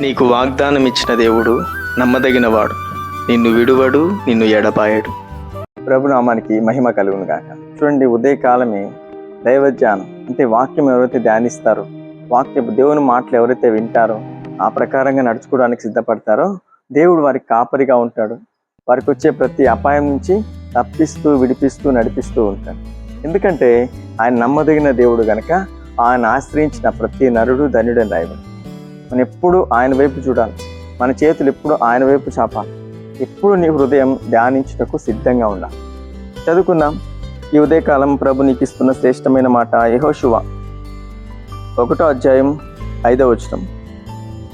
నీకు వాగ్దానం ఇచ్చిన దేవుడు నమ్మదగినవాడు. నిన్ను విడువడు నిన్ను ఎడపాయడు ప్రభునామానికి మహిమ కలుగును గాక. చూడండి ఉదయకాలమే దైవజ్ఞానం అంటే వాక్యం ఎవరైతే ధ్యానిస్తారో వాక్య దేవుని మాటలు ఎవరైతే వింటారో ఆ ప్రకారంగా నడుచుకోవడానికి సిద్ధపడతారో దేవుడు వారికి కాపరిగా ఉంటాడు. వారికి వచ్చే ప్రతి అపాయం నుంచి తప్పిస్తూ విడిపిస్తూ నడిపిస్తూ ఉంటాడు. ఎందుకంటే ఆయన నమ్మదగిన దేవుడు గనక ఆయన ఆశ్రయించిన ప్రతి నరుడు ధనుడని రాయబడి మనం ఎప్పుడు ఆయన వైపు చూడాలి. మన చేతులు ఎప్పుడు ఆయన వైపు చాపాలి. ఎప్పుడు నీ హృదయం ధ్యానించుటకు సిద్ధంగా ఉండాలి. చదువుకుందాం. ఈ ఉదయకాలం ప్రభు నీకు ఇస్తున్న శ్రేష్టమైన మాట యహోశువ ఒకటో అధ్యాయం ఐదవ వచనం.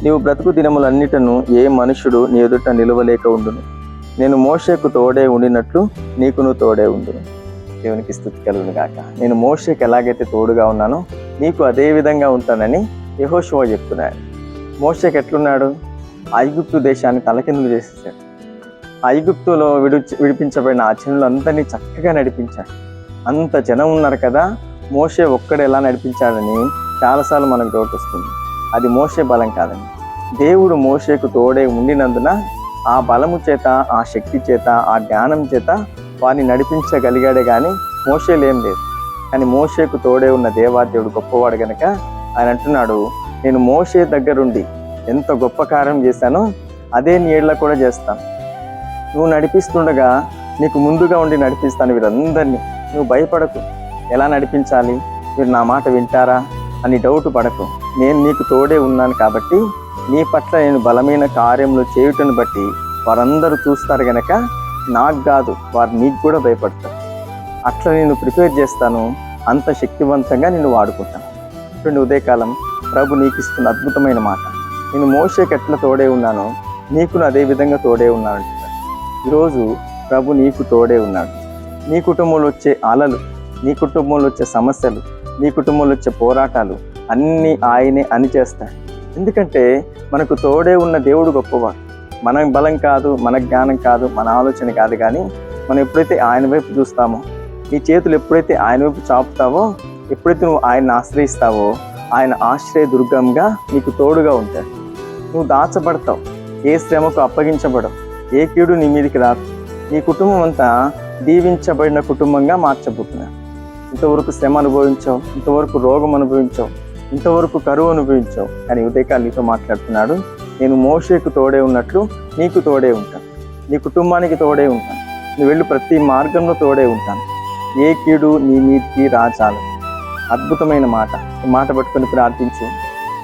నీవు బ్రతుకు దినములన్నిటను ఏ మనుషుడు నీ ఎదుట నిలవలేక ఉండును. నేను మోషేకు తోడే ఉండినట్లు నీకును తోడే ఉండును. దేవునికి స్థుతి కలుగును గాక. నేను మోషేకి ఎలాగైతే తోడుగా ఉన్నానో నీకు అదే విధంగా ఉంటానని యహోశువ చెప్తున్నాడు. మోషేకి ఎట్లున్నాడు? ఐగుప్తు దేశాన్ని తలకిందులు చేసేసాడు. ఐగుప్తులో విడు విడిపించబడిన ఆ జనులందరినీ చక్కగా నడిపించాడు. అంత జనం ఉన్నారు కదా మోషే ఒక్కడు ఎలా నడిపించాడని చాలాసార్లు మనకు డౌట్ వస్తుంది. అది మోషే బలం కాదని దేవుడు మోషేకు తోడే ఉండినందున ఆ బలము చేత ఆ శక్తి చేత ఆ జ్ఞానం చేత వారిని నడిపించగలిగాడే కానీ మోషేలేం లేదు. కానీ మోషేకు తోడే ఉన్న దేవాదేవుడు గొప్పవాడు గనక ఆయన అంటున్నాడు నేను మోషే దగ్గరుండి ఎంత గొప్ప కార్యం చేశానో అదే నీళ్ళ కూడా చేస్తాను. నువ్వు నడిపిస్తుండగా నీకు ముందుగా ఉండి నడిపిస్తాను వీరందరినీ. నువ్వు భయపడకు. ఎలా నడిపించాలి? మీరు నా మాట వింటారా? అని డౌట్ పడకు. నేను నీకు తోడే ఉన్నాను కాబట్టి నీ పట్ల నేను బలమైన కార్యములు చేయుటను బట్టి వారందరూ చూస్తారు గనక నాకు కాదు వారు నీకు కూడా భయపడతారు. అట్లా నేను ప్రిపేర్ చేస్తాను. అంత శక్తివంతంగా నేను వాడుకుంటాను. రెండు ఉదయకాలం ప్రభు నీకు ఇస్తున్న అద్భుతమైన మాట. నేను మోషేకి ఎట్లా తోడే ఉన్నానో నీకు అదే విధంగా తోడే ఉన్నాను అంటున్నాడు. ఈరోజు ప్రభు నీకు తోడే ఉన్నాడు. నీ కుటుంబంలో వచ్చే అలలు నీ కుటుంబంలో వచ్చే సమస్యలు నీ కుటుంబంలో వచ్చే పోరాటాలు అన్నీ ఆయనే అని చేస్తాడు ఎందుకంటే మనకు తోడే ఉన్న దేవుడు గొప్పవాడు. మన బలం కాదు మన జ్ఞానం కాదు మన ఆలోచన కాదు కానీ మనం ఎప్పుడైతే ఆయన వైపు చూస్తామో నీ చేతులు ఎప్పుడైతే ఆయన వైపు చాపుతావో ఎప్పుడైతే నువ్వు ఆయన్ని ఆశ్రయిస్తావో ఆయన ఆశ్రయ దుర్గంగా నీకు తోడుగా ఉంటాడు. నువ్వు దాచబడతావు. ఏ శ్రమకు అప్పగించబడవు. ఏ కీడు నీ మీదికి రాదు. నీ కుటుంబం అంతా దీవించబడిన కుటుంబంగా మార్చబోతున్నావు ఇంతవరకు శ్రమ అనుభవించావు. ఇంతవరకు రోగం అనుభవించావు. ఇంతవరకు కరువు అనుభవించావు. కానీ ఉదయకాలు నీతో మాట్లాడుతున్నాడు. నేను మోషేకు తోడే ఉన్నట్లు నీకు తోడే ఉంటాను. నీ కుటుంబానికి తోడే ఉంటాను. నువ్వు వెళ్ళి ప్రతి మార్గంలో తోడే ఉంటాను. ఏ కీడు నీ మీదికి రాజాలి అద్భుతమైన మాట. మాట పట్టుకొని ప్రార్థించు.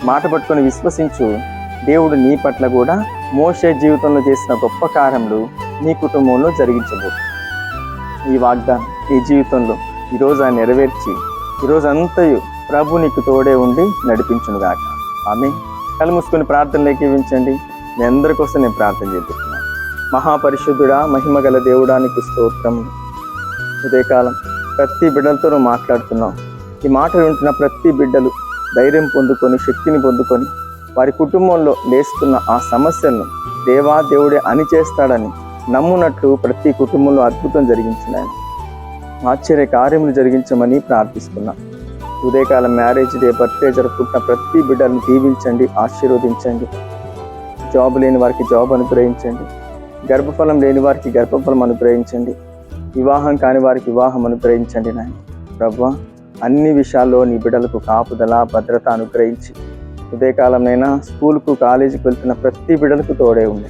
మాట పట్టుకొని విశ్వసించు. దేవుడు నీ పట్ల కూడా మోసే జీవితంలో చేసిన గొప్ప కార్యములు నీ కుటుంబంలో జరిగించబోతుంది ఈ వాగ్దానం ఈ జీవితంలో ఈరోజు ఆయన నెరవేర్చి ఈరోజు అంతయు ప్రభు నీకు తోడే ఉండి నడిపించునుగాక ఆమె కళ్ళు మూసుకొని ప్రార్థనలోకి ఇవ్వించండి మీ అందరి కోసం నేను ప్రార్థన చేస్తున్నాను మహాపరిశుద్ధుడా మహిమ గల దేవుడానికి స్తోత్రం ఉదయకాలం ప్రతి బిడ్డలతో మాట్లాడుతున్నాం. ఈ మాటలు వింటున్న ప్రతి బిడ్డలు ధైర్యం పొందుకొని శక్తిని పొందుకొని వారి కుటుంబంలో లేస్తున్న ఆ సమస్యలను దేవా దేవుడే అని చేస్తాడని నమ్మునట్లు ప్రతి కుటుంబంలో అద్భుతం జరిగించినాయని. ఆశ్చర్య కార్యములు జరిగించమని ప్రార్థిస్తున్నాం. ఉదయకాలం మ్యారేజ్ డే బర్త్డే జరుపుకుంటున్న ప్రతి బిడ్డలను దీవించండి ఆశీర్వదించండి. జాబ్ లేని వారికి జాబ్ అనుగ్రహించండి. గర్భఫలం లేని వారికి గర్భఫలం అనుగ్రహించండి. వివాహం కాని వారికి వివాహం అనుగ్రహించండి నాయన. ప్రభావ అన్ని విషయాల్లో నీ బిడ్డలకు కాపుదల భద్రత అనుగ్రహించి ఉదయకాలమైనా స్కూల్కు కాలేజీకి వెళ్తున్న ప్రతి బిడ్డలకు తోడే ఉండే.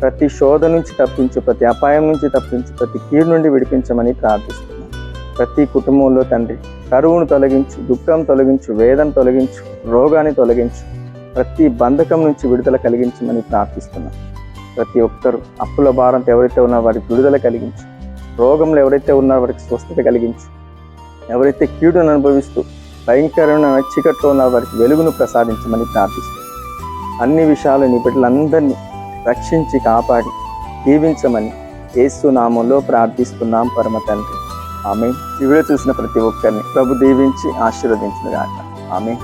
ప్రతి శోధ నుంచి తప్పించు ప్రతి అపాయం నుంచి తప్పించు ప్రతి కీడు నుండి విడిపించమని ప్రార్థిస్తున్నాను ప్రతి కుటుంబంలో తండ్రి కరువును తొలగించు దుఃఖం తొలగించు వేదన తొలగించు రోగాన్ని తొలగించు ప్రతి బంధకం నుంచి విడుదల కలిగించమని ప్రార్థిస్తున్నాం. ప్రతి ఒక్కరూ అప్పుల భారంతో ఎవరైతే ఉన్నారో వారికి విడుదల కలిగించు. రోగంలో ఎవరైతే ఉన్నారో వారికి స్వస్థత కలిగించు. ఎవరైతే కీడును అనుభవిస్తూ భయంకరమైన చీకట్లో ఉన్న వారికి వెలుగును ప్రసాదించమని ప్రార్థిస్తున్నాం. అన్ని విషయాలు నీ బిడ్డలందరినీ రక్షించి కాపాడి దీవించమని ఏసునామంలో ప్రార్థిస్తున్నాం పరమ తండ్రి. ఆమె ఈ చూసిన ప్రతి ఒక్కరిని ప్రభు దీవించి ఆశీర్వదించిన గాక. ఆమె